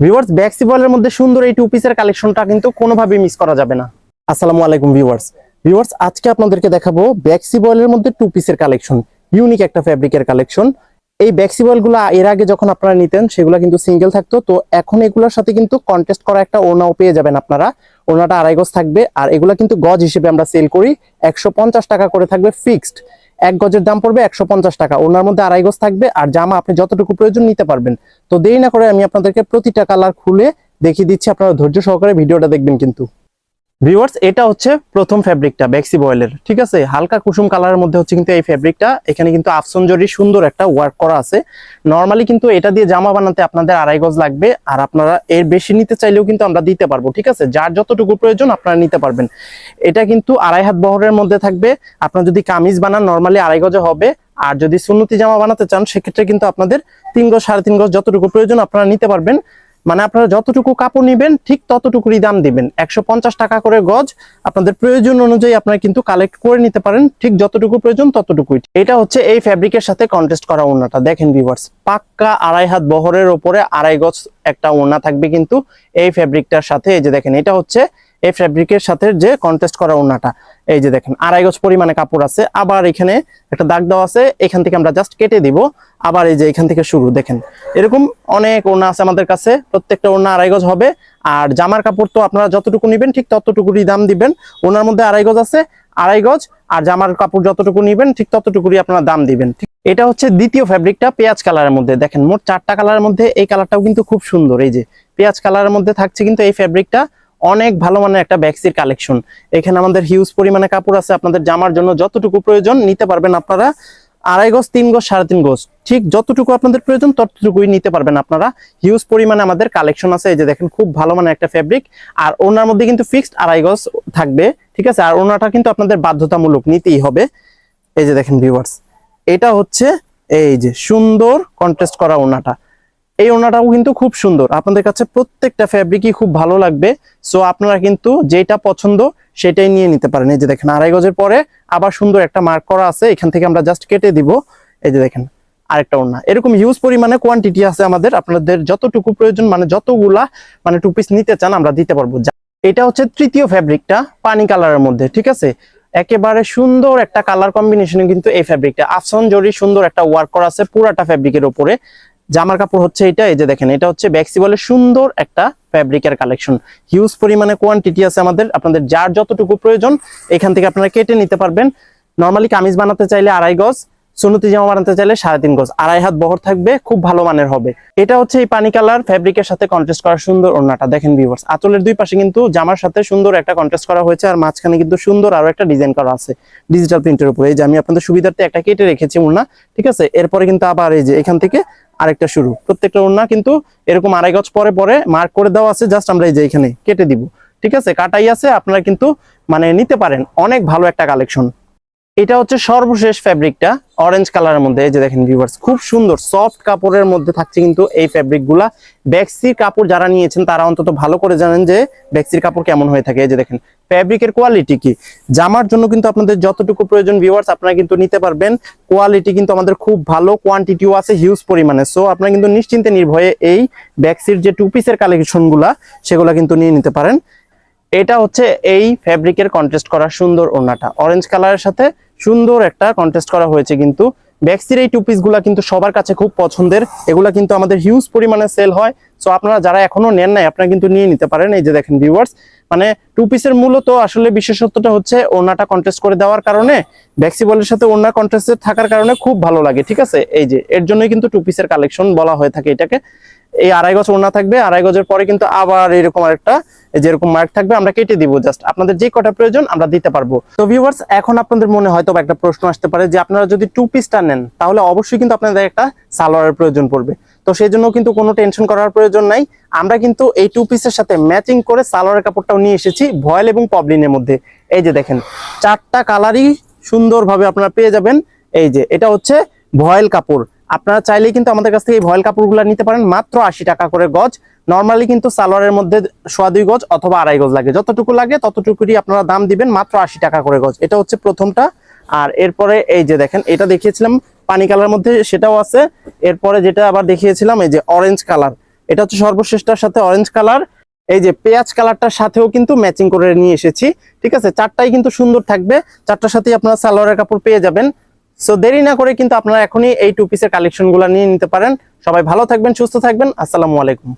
Viewers ব্যাক্সিবলের মধ্যে সুন্দর এই টু পিসের কালেকশনটা কিন্তু কোনোভাবে মিস করা যাবে না। আসসালামু আলাইকুম ভিউয়ার্স ভিউয়ার্স আজকে আপনাদেরকে দেখাবো ব্যাক্সিবলের মধ্যে টু পিসের কালেকশন ইউনিক একটা ফ্যাব্রিকের কালেকশন এই ব্যাক্সিবলগুলো এর আগে যখন আপনারা নিতেন, সেগুলো কিন্তু সিঙ্গেল থাকতো। তো এখন এগুলোর সাথে কিন্তু কন্টেস্ট করা একটা ওনাও পেয়ে যাবেন আপনারা। ওনাটা আড়াই গজ থাকবে, আর এগুলো কিন্তু গজ হিসেবে আমরা সেল করি। একশো পঞ্চাশ টাকা করে থাকবে ফিক্সড এক গজের দাম পড়বে একশো পঞ্চাশ টাকা। ওনার মধ্যে আড়াই গজ থাকবে, আর জামা আপনি যতটুকু প্রয়োজন নিতে পারবেন। তো দেরি না করে আমি আপনাদেরকে প্রতিটা কালার খুলে দেখিয়ে দিচ্ছি। আপনারা ধৈর্য সহকারে ভিডিওটা দেখবেন কিন্তু। ভিউয়ার্স এটা হচ্ছে প্রথম ফ্যাব্রিকটা ব্যাক্সি বয়েলের ঠিক আছে? হালকা কুসুম কালারের মধ্যে হচ্ছে কিন্তু এই ফ্যাব্রিকটা এখানে কিন্তু আফসন জরি সুন্দর একটা ওয়ার্ক করা আছে। নর্মালি কিন্তু এটা দিয়ে জামা বানাতে আপনাদের আড়াই গজ লাগবে, আর আপনারা এর বেশি নিতে চাইলেও কিন্তু আমরা দিতে পারব, ঠিক আছে? যার যতটুকু প্রয়োজন আপনারা নিতে পারবেন। এটা কিন্তু আড়াই হাত বহরের মধ্যে থাকবে। আপনার যদি কামিজ বানান নর্মালি আড়াই গজে হবে। আর যদি সুন্নতি জামা বানাতে চান, সেক্ষেত্রে কিন্তু আপনাদের তিন গজ, সাড়ে তিন গজ যতটুকু প্রয়োজন আপনারা নিতে পারবেন। মানে আপনারা যতটুকু কাপড় নেবেন, ঠিক ততটুকুরই দাম দিবেন। একশো পঞ্চাশ টাকা করে গজ, আপনাদের প্রয়োজন অনুযায়ী আপনারা কিন্তু কালেক্ট করে নিতে পারেন। ঠিক যতটুকু প্রয়োজন, ততটুকুই। এটা হচ্ছে এই ফ্যাব্রিকের সাথে কন্টেস্ট করা ওড়নাটা। দেখেন ভিভার্স পাক্কা আড়াই হাত বহরের ওপরে আড়াই গজ একটা ওনা থাকবে কিন্তু এই ফ্যাব্রিকটার সাথে। এই যে দেখেন, এটা হচ্ছে এই ফ্যাব্রিকের সাথে যে কন্টেস্ট করা ওড়নাটা। এই যে দেখেন, আড়াই গজ পরিমাণে কাপড় আছে। আবার এখানে একটা দাগ দেওয়া আছে। এখান থেকে আমরা জাস্ট কেটে দিব। আবার এই যে এখান থেকে শুরু, দেখেন। এরকম অনেক ওড়না আছে আমাদের কাছে। প্রত্যেকটা ওড়না আড়াই গজ হবে। আর জামার কাপড় তো আপনারা যতটুকু নিবেন, ঠিক ততটুকুরই দাম দিবেন। ওনার মধ্যে আড়াই গজ আছে, আড়াই গজ। আর জামার কাপড় যতটুকু নিবেন, ঠিক ততটুকুরই আপনারা দাম দিবেন। এটা হচ্ছে দ্বিতীয় ফ্যাব্রিকটা পেঁয়াজ কালারের মধ্যে। দেখেন, মোট চারটা কালারের মধ্যে এই কালারটাও কিন্তু খুব সুন্দর। এই যে পেঁয়াজ কালারের মধ্যে থাকছে কিন্তু এই ফ্যাব্রিকটা অনেক ভালো মানের একটা ব্যাক্সির কালেকশন এখানে আমাদের হিউজ পরিমাণে কাপড় আছে, আপনাদের জামার জন্য যতটুকু প্রয়োজন নিতে পারবেন আপনারা আড়াই গজ, তিন গজ, সাড়ে তিন গজ। ঠিক যতটুকু আপনাদের প্রয়োজন, ততটুকুই নিতে পারবেন আপনারা। হিউজ পরিমাণে আমাদের কালেকশন আছে, এই যে দেখেন খুব ভালো মানের একটা ফ্যাব্রিক আর ওনার মধ্যে কিন্তু ফিক্সড আড়াই গজ থাকবে, ঠিক আছে? আর ওনাটা কিন্তু আপনাদের বাধ্যতামূলক নিতেই হবে। এই যে দেখেন ভিউয়ার্স এটা হচ্ছে এই যে সুন্দর কন্টেস্ট করা ওনাটা। এই ওনাটাও কিন্তু খুব সুন্দর। আপনাদের কাছে প্রত্যেকটা ফ্যাব্রিকই খুব ভালো লাগবে। সো আপনারা কিন্তু যেটা পছন্দ, সেটাই নিয়ে নিতে পারেন। এই যে দেখেন, আড়াই গজের পরে আবার সুন্দর একটা মার্ক করা আছে। এখান থেকে আমরা জাস্ট কেটে দিব। এই যে দেখেন, আরেকটা ওড়না। এরকম হিউজ পরিমাণে কোয়ান্টিটি আছে আমাদের। আপনাদের যতটুকু প্রয়োজন মানে যতগুলা মানে টু পিস নিতে চান, আমরা দিতে পারব। এটা হচ্ছে তৃতীয় ফ্যাব্রিকটা পানি কালারের মধ্যে, ঠিক আছে? একেবারে সুন্দর একটা কালার কম্বিনেশনে কিন্তু এই ফ্যাব্রিকটা আফসন জরি সুন্দর একটা ওয়ার্ক করা আছে পুরাটা ফ্যাব্রিকের উপরে। জামার কাপড় হচ্ছে এটা, এই যে দেখেন, এটা হচ্ছে ব্যাক্সি বলে সুন্দর একটা ফ্যাব্রিকের কালেকশন হিউজ পরিমাণে কোয়ান্টিটি আছে আমাদের, আপনাদের যার যতটুকু প্রয়োজন, এখান থেকে আপনারা কেটে নিতে পারবেন। নর্মালি কামিজ বানাতে চাইলে আড়াই গজ সুনতি জামা বানাতে চাইলে সাড়ে তিন গজ, আড়াই হাত বহর থাকবে, খুব ভালো মানের হবে। এটা হচ্ছে এই পানি কালার ফ্যাব্রিকের সাথে কন্টেস্ট করা সুন্দর ওড়নাটা, দেখেন ভিউয়ার্স আঁচলের দুই পাশে কিন্তু জামার সাথে সুন্দর একটা কন্টেস্ট করা হয়েছে, আর মাঝখানে কিন্তু সুন্দর আরও একটা ডিজাইন করা আছে ডিজিটাল প্রিন্টের উপরে। এই যে আমি আপনাদের সুবিধার্থে একটা কেটে রেখেছি ওড়না, ঠিক আছে? এরপরে কিন্তু আবার এই যে এখান থেকে আরেকটা শুরু। প্রত্যেকটা ওড়না কিন্তু এরকম আড়াই গজ পরে পরে মার্ক করে দেওয়া আছে জাস্ট আমরা এই যে এখানে কেটে দিব। ঠিক আছে? কাটাই আছে, আপনারা কিন্তু মানে নিতে পারেন। অনেক ভালো একটা কালেকশন এটা হচ্ছে সর্বশেষ ফ্যাব্রিকটা অরেঞ্জ কালারের মধ্যে। এই যে দেখেন ভিউয়ার্স খুব সুন্দর সফট কাপড়ের মধ্যে থাকছে কিন্তু এই ফ্যাব্রিকগুলা ব্যাক্সির কাপড় যারা নিয়েছেন, তারা অন্তত ভালো করে জানেন যে ব্যাক্সির কাপড় কেমন হয়ে থাকে। এই যে দেখেন ফ্যাব্রিকের কোয়ালিটি কি? জামার জন্য কিন্তু আপনাদের যতটুকু প্রয়োজন ভিউয়ার্স আপনারা কিন্তু নিতে পারবেন। কোয়ালিটি কিন্তু আমাদের খুব ভালো কোয়ান্টিটিও আছে হিউজ পরিমাণে। সো আপনারা কিন্তু নিশ্চিন্তে নির্ভয়ে এই ব্যাক্সির যে টু পিসের কালেকশনগুলা সেগুলা কিন্তু নিয়ে নিতে পারেন। এটা হচ্ছে এই ফ্যাব্রিকের কন্টেস্ট করা সুন্দর ওড়নাটা। অরেঞ্জ কালারের সাথে সুন্দর একটা কন্টেস্ট করা হয়েছে কিন্তু। ব্যাক্সির এই টু পিসগুলা কিন্তু সবার কাছে খুব পছন্দের। এগুলা কিন্তু আমাদের হিউজ পরিমাণে সেল হয়। সো আপনারা যারা এখনও নেন নাই, আপনারা কিন্তু নিয়ে নিতে পারেন। এই যে দেখেন ভিউয়ার্স মানে টু পিসের মূলত আসলে বিশেষত্বটা হচ্ছে ওড়নাটা কন্টেস্ট করে দেওয়ার কারণে ব্যাক্সিবলের সাথে ওড়না কন্টেস্টে থাকার কারণে খুব ভালো লাগে, ঠিক আছে? এই যে, এর জন্যই কিন্তু টু পিসের কালেকশন বলা হয়ে থাকে এটাকে। এই আড়াই গজ ওড়না থাকবে, আড়াই গজের পরে কিন্তু আবার এরকম এই যেরকম মার্ক থাকবে, আমরা কেটে দিব জাস্ট আপনাদের যে কটা প্রয়োজন, আমরা দিতে পারব। তো ভিউয়ার্স এখন আপনাদের মনে হয়তো একটা প্রশ্ন আসতে পারে যে আপনারা যদি টু পিসটা নেন, তাহলে অবশ্যই কিন্তু আপনাদের একটা সালোয়ারের প্রয়োজন পড়বে। তো সেই জন্য কিন্তু কোনো টেনশন করার প্রয়োজন নাই। আমরা কিন্তু এই টু পিসের সাথে ম্যাচিং করে সালোয়ারের কাপড়টাও নিয়ে এসেছি ভয়েল এবং পবলিনের মধ্যে। এই যে দেখেন, চারটা কালারই সুন্দরভাবে আপনারা পেয়ে যাবেন। এই যে, এটা হচ্ছে ভয়েল কাপড়। আপনারা চাইলেই কিন্তু আমাদের কাছ থেকে এই ভয়েল কাপড়গুলো নিতে পারেন, মাত্র আশি টাকা করে গজ। নর্মালি কিন্তু সালোয়ারের মধ্যে সোয়া দুই গজ অথবা আড়াই গজ লাগে। যতটুকু লাগে ততটুকুরই আপনারা দাম দিবেন, মাত্র আশি টাকা করে গজ। এটা হচ্ছে প্রথমটা। আর এরপরে এই যে দেখেন, এটা দেখিয়েছিলাম, পানি কালার মধ্যে সেটাও আছে। এরপরে যেটা আবার দেখিয়েছিলাম, এই যে অরেঞ্জ কালার এটা হচ্ছে সর্বশ্রেষ্ঠটার সাথে অরেঞ্জ কালার এই যে পেঁয়াজ কালারটার সাথেও কিন্তু ম্যাচিং করে নিয়ে এসেছি। ঠিক আছে? চারটাই কিন্তু সুন্দর থাকবে। চারটার সাথেই আপনারা সালোয়ারের কাপড় পেয়ে যাবেন। সো দেরি না করে কিন্তু আপনারা এখনই এই টু পিসের কালেকশনগুলো নিয়ে নিতে পারেন। সবাই ভালো থাকবেন, সুস্থ থাকবেন। আসসালামু আলাইকুম।